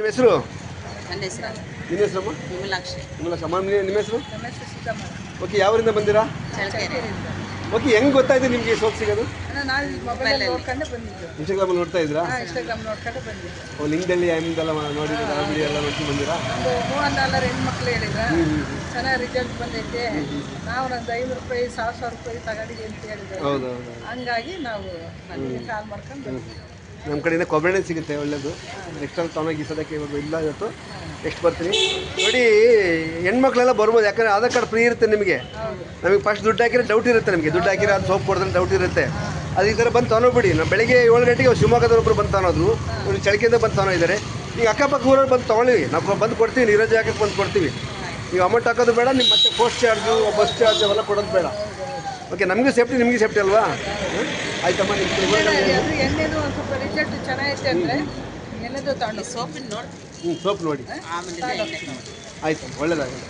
ನಿಮ್ಮ ಹೆಸರು? ನನ್ನ ಹೆಸರು ನಿಮ್ಮ ಹೆಸರಮ್ಮ ವಿಮಲಾಕ್ಷಿ. ನಿಮ್ಮ ಅಮ್ಮ ನಿಮ್ಮ ಹೆಸರು? ಓಕೆ ಯಾವರಿಂದ ಬಂದಿರಾ? ಓಕೆ ಹೆಂಗ್ ಗೊತ್ತಾಯ್ತು ನಿಮಗೆ ಸೋಪ್ ಸಿಗೋದು? ನಾನು ನಾವು ಮೊಬೈಲ್ ನೋಡ್ಕೊಂಡು ಬಂದಿದ್ದು. ಇನ್ಸ್ಟಾಗ್ರಾಮ್ ನೋಡ್ತಾ ಇದ್ರಾ ಇನ್ಸ್ಟಾಗ್ರಾಮ್ ನೋಡ್ಕೊಂಡು ಬಂದಿದ್ದು. ಓ ಲಿಂಕ್ಡಲ್ಲಿ ಆ್ಯಮ್ದೆಲ್ಲ ನೋಡಿದ್ರೆ ವಿಡಿಯೋ ಎಲ್ಲ ನೋಡ್ಕೊಂಡು ಬಂದಿರಾ? ಒಂದು ಮೂವತ್ತು ಡಾಲರ್ ಹೆಣ್ಮಕ್ಳು ಹೇಳಿದ್ರ. ಚೆನ್ನಾಗಿ ರಿಸಲ್ಟ್ ಬಂದೈತೆ. ನಾವು ಒಂದು ಐನೂರು ರೂಪಾಯಿ ಸಾವಿರ ಸಾವಿರ ರೂಪಾಯಿ ತಗೊಂಡಿದ್ದೀವಿ ಅಂತ ಹೇಳಿದ್ರು. ಹೌದು ಹೌದು ಹಂಗಾಗಿ ನಾವು ನನಗೆ ಕಾಲ್ ಮಾಡ್ಕೊಂಡು ಬಂದ್ವಿ ನಮ್ಮ ಕಡೆಯಿಂದ ಕೊಬ್ಬರಿ ಸಿಗುತ್ತೆ ಒಳ್ಳೇದು ನೆಕ್ಸ್ಟ್ ಟೈಮ್ ತೊಗೊಂಡೋಗಿ ಗೀಸೋದಕ್ಕೆ ಇವಾಗ ಇಲ್ಲ ಇವತ್ತು ನೆಕ್ಸ್ಟ್ ಬರ್ತೀನಿ ನೋಡಿ ಹೆಣ್ಮಕ್ಳೆಲ್ಲ ಬರ್ಬೋದು ಯಾಕಂದ್ರೆ ಆಧಾರ್ ಕಾರ್ಡ್ ಫ್ರೀ ಇರುತ್ತೆ ನಿಮಗೆ ನಮಗೆ ಫಸ್ಟ್ ದುಡ್ಡು ಹಾಕಿದ್ರೆ ಡೌಟ್ ಇರುತ್ತೆ ನಿಮಗೆ ದುಡ್ಡು ಹಾಕಿದ್ರೆ ಅದು ಸೋಪ್ ಕೊಡಿದ್ರೆ ಡೌಟ್ ಇರುತ್ತೆ ಅದು ಈ ಥರ ಬಂದು ತೊಗೊಂಡೋಗ್ಬಿಡಿ ನಾವು ಬೆಳಗ್ಗೆ ಏಳು ಗಂಟೆಗೆ ಶಿವಮೊಗ್ಗದವ್ರೊಬ್ರು ಬಂದು ತೊಗೊಳೋದ್ರು ಇವ್ರು ಚಳಿಕೆಯಿಂದ ಬಂದು ತೊಗೊಂಡಿದ್ದಾರೆ ಈಗ ಅಕ್ಕಪಕ್ಕ ಊರಲ್ಲಿ ಬಂದು ತೊಗೊಳ್ಳಿ ನಾವು ಬಂದು ಕೊಡ್ತೀವಿ ನೀರಜ್ ಹಾಕಕ್ಕೆ ಬಂದು ಕೊಡ್ತೀವಿ ನೀವು ಅಮೌಂಟ್ ಹಾಕೋದು ಬೇಡ ನಿಮ್ಮ ಮತ್ತೆ ಪೋಸ್ಟ್ ಚಾರ್ಜು ಬಸ್ ಚಾರ್ಜ್ ಅವೆಲ್ಲ ಕೊಡೋದು ಬೇಡ ಓಕೆ ನಮಗೂ ಸೇಫ್ಟಿ ನಿಮಗೆ ಸೇಫ್ಟಿ ಅಲ್ವಾ? ಆಯ್ತಮ್ಮ ನಿಮ್ಮ ಅಂದರೆ ಎಣ್ಣೆದು ತಗೊಂಡು ಸೋಪಿನ ನೋಡಿ. ಹ್ಞೂ ಸೋಪ್ ನೋಡಿ. ಆಮೇಲೆ ಆಯ್ತು ಒಳ್ಳೇದಾಗಲ್ಲ